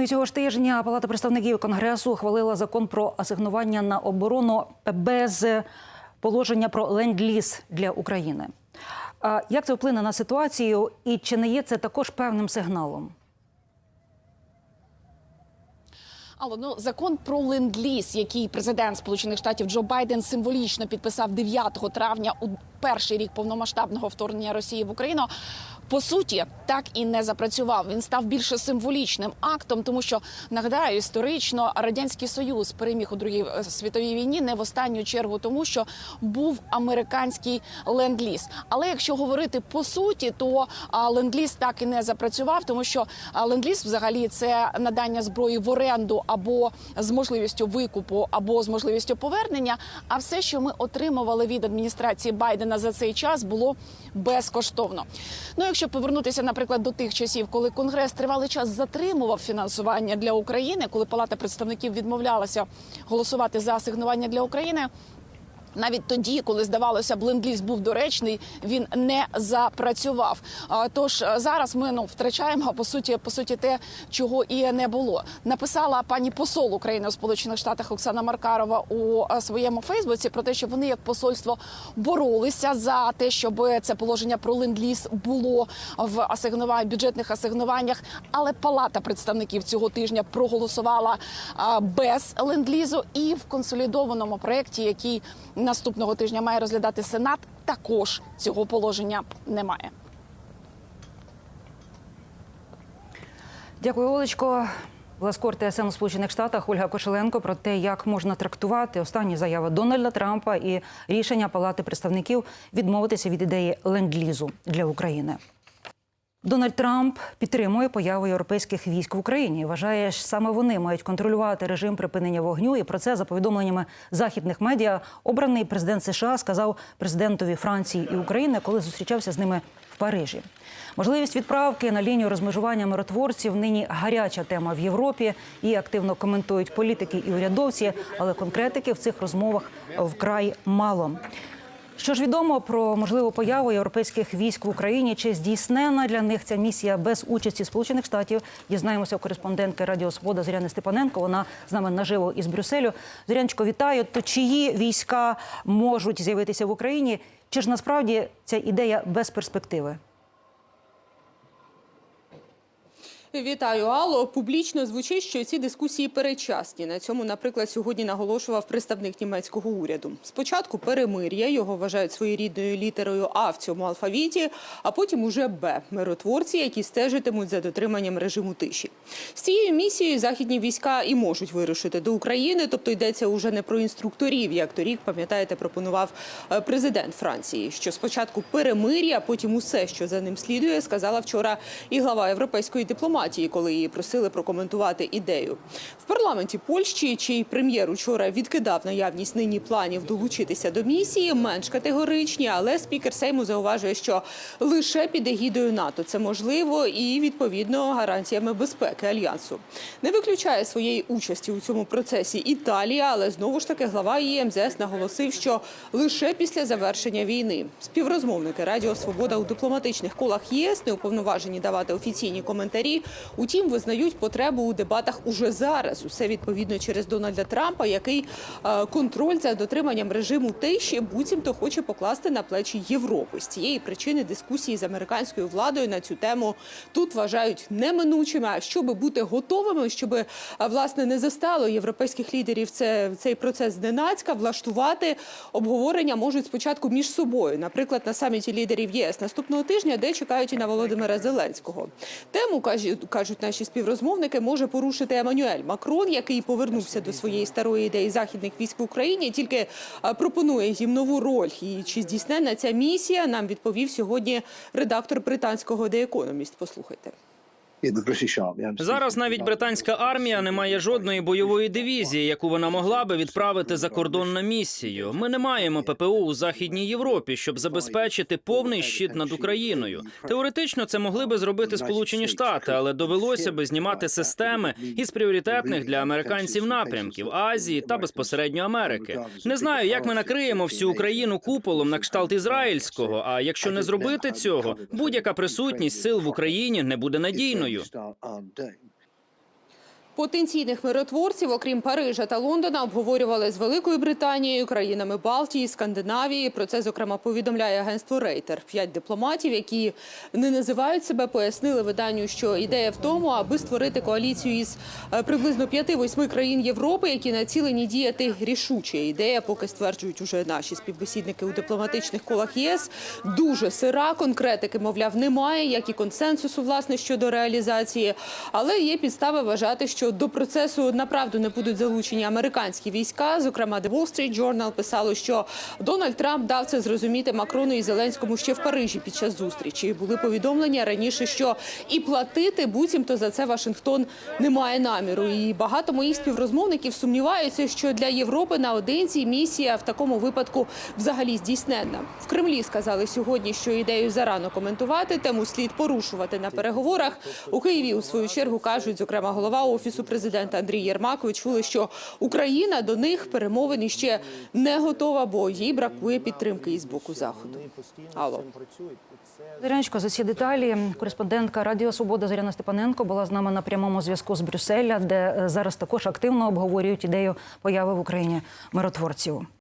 Ну і цього ж тижня Палата представників Конгресу ухвалила закон про асигнування на оборону без положення про ленд-ліз для України. Як це вплине на ситуацію, і чи не є це також певним сигналом? Але ну закон про ленд-ліз, який президент Сполучених Штатів Джо Байден символічно підписав 9 травня у перший рік повномасштабного вторгнення Росії в Україну. По суті, так і не запрацював. Він став більше символічним актом, тому що нагадаю, історично радянський союз переміг у другій е, світовій війні не в останню чергу, тому що був американський ленд-ліз. Але якщо говорити по суті, то ленд-ліз так і не запрацював, тому що ленд-ліз взагалі це надання зброї в оренду або з можливістю викупу, або з можливістю повернення. А все, що ми отримували від адміністрації Байдена за цей час, було безкоштовно. Ну, якщо повернутися, наприклад, до тих часів, коли Конгрес тривалий час затримував фінансування для України, коли Палата представників відмовлялася голосувати за асигнування для України. Навіть тоді, коли здавалося б, ленд-ліз був доречний, він не запрацював. Тож е, зараз ми ну втрачаємо по суті по суті те, чого і не було. Написала пані посол України у Сполучених Штатах Оксана Маркарова у е, своєму Фейсбуці про те, що вони як посольство боролися за те, щоб це положення про ленд-ліз було в асигнувань бюджетних асигнуваннях. Але Палата представників цього тижня проголосувала без ленд-лізу і в консолідованому проєкті, який наступного тижня має розглядати Сенат, також цього положення немає. Дякую, Олечко. Ласкор ТСН у Сполучених Штатах Ольга Кошеленко про те, як можна трактувати останні заяви Дональда Трампа і рішення Палати представників відмовитися від ідеї ленд-лізу для України. Дональд Трамп підтримує появу європейських військ в Україні. Вважає, що саме вони мають контролювати режим припинення вогню. І про це за повідомленнями західних медіа обраний президент США сказав президентові Франції і України, коли зустрічався з ними в Парижі. Можливість відправки на лінію розмежування миротворців нині гаряча тема в Європі. Її активно коментують політики і урядовці, але конкретики в цих розмовах вкрай мало. Що ж відомо про можливу появу європейських військ в Україні? Чи здійснена для них ця місія без участі Сполучених Штатів? Дізнаємося у кореспондентки Радіо Свобода Зоряни Степаненко. Вона з нами наживо із Брюсселю. Зоряночко, вітаю. То чиї війська можуть з'явитися в Україні? Чи ж насправді ця ідея без перспективи? Вітаю, Алло. Публічно звучить, що ці дискусії перечасні. На цьому, наприклад, сьогодні наголошував представник німецького уряду. Спочатку перемир'я його вважають своєрідною літерою А в цьому алфавіті, а потім уже Б миротворці, які стежитимуть за дотриманням режиму тиші. З цією місією західні війська і можуть вирушити до України, тобто йдеться уже не про інструкторів, як торік, пам'ятаєте, пропонував е, президент Франції. Що спочатку перемир'я, потім усе, що за ним слідує, сказала вчора і глава європейської дипломатії коли її просили прокоментувати ідею в парламенті Польщі. Чий прем'єр учора відкидав наявність нині планів долучитися до місії, менш категоричні, але спікер Сейму зауважує, що лише під егідою НАТО це можливо і відповідно гарантіями безпеки альянсу. Не виключає своєї участі у цьому процесі Італія, але знову ж таки глава її МЗС наголосив, що лише після завершення війни співрозмовники Радіо Свобода у дипломатичних колах ЄС не уповноважені давати офіційні коментарі. Утім, визнають потребу у дебатах уже зараз. Усе відповідно через Дональда Трампа, який е, контроль за дотриманням режиму тиші буцімто хоче покласти на плечі Європи. З цієї причини дискусії з американською владою на цю тему тут вважають неминучими. А щоб бути готовими, щоб е, власне не застало європейських лідерів це цей процес зненацька, влаштувати обговорення можуть спочатку між собою, наприклад, на саміті лідерів ЄС наступного тижня, де чекають і на Володимира Зеленського. Тему каже кажуть наші співрозмовники, може порушити Еммануель Макрон, який повернувся до своєї старої ідеї західних військ в Україні, тільки е, пропонує їм нову роль. І чи здійснена ця місія? Нам відповів сьогодні редактор британського The Economist. Послухайте. Зараз навіть британська армія не має жодної бойової дивізії, яку вона могла би відправити за кордон на місію. Ми не маємо ППО у західній Європі, щоб забезпечити повний щит над Україною. Теоретично це могли би зробити Сполучені Штати, але довелося би знімати системи із пріоритетних для американців напрямків Азії та безпосередньо Америки. Не знаю, як ми накриємо всю Україну куполом на кшталт ізраїльського. А якщо не зробити цього, будь-яка присутність сил в Україні не буде надійною. you. Start our day. Потенційних миротворців, окрім Парижа та Лондона, обговорювали з Великою Британією, країнами Балтії, Скандинавії. Про це зокрема повідомляє агентство Рейтер. П'ять дипломатів, які не називають себе, пояснили виданню, що ідея в тому, аби створити коаліцію із е, приблизно п'яти-восьми країн Європи, які націлені діяти рішуче. Ідея, поки стверджують уже наші співбесідники у дипломатичних колах ЄС, дуже сира. Конкретики, мовляв, немає, як і консенсусу власне щодо реалізації. Але є підстави вважати, що до процесу направду не будуть залучені американські війська. Зокрема, The Wall Street Journal писало, що Дональд Трамп дав це зрозуміти Макрону і Зеленському ще в Парижі під час зустрічі. Були повідомлення раніше, що і платити буцімто за це Вашингтон не має наміру. І багато моїх співрозмовників сумніваються, що для Європи наодинці місія в такому випадку взагалі здійсненна. В Кремлі сказали сьогодні, що ідею зарано коментувати, тему слід порушувати на переговорах. У Києві у свою чергу кажуть, зокрема, голова офісу президента Андрій Єрмак. відчули, що Україна до них перемовин іще не готова, бо їй бракує підтримки із боку заходу. Алло. Зірянечко, за ці деталі кореспондентка Радіо Свобода Зоряна Степаненко була з нами на прямому зв'язку з Брюсселя, де е, зараз також активно обговорюють ідею появи в Україні миротворців.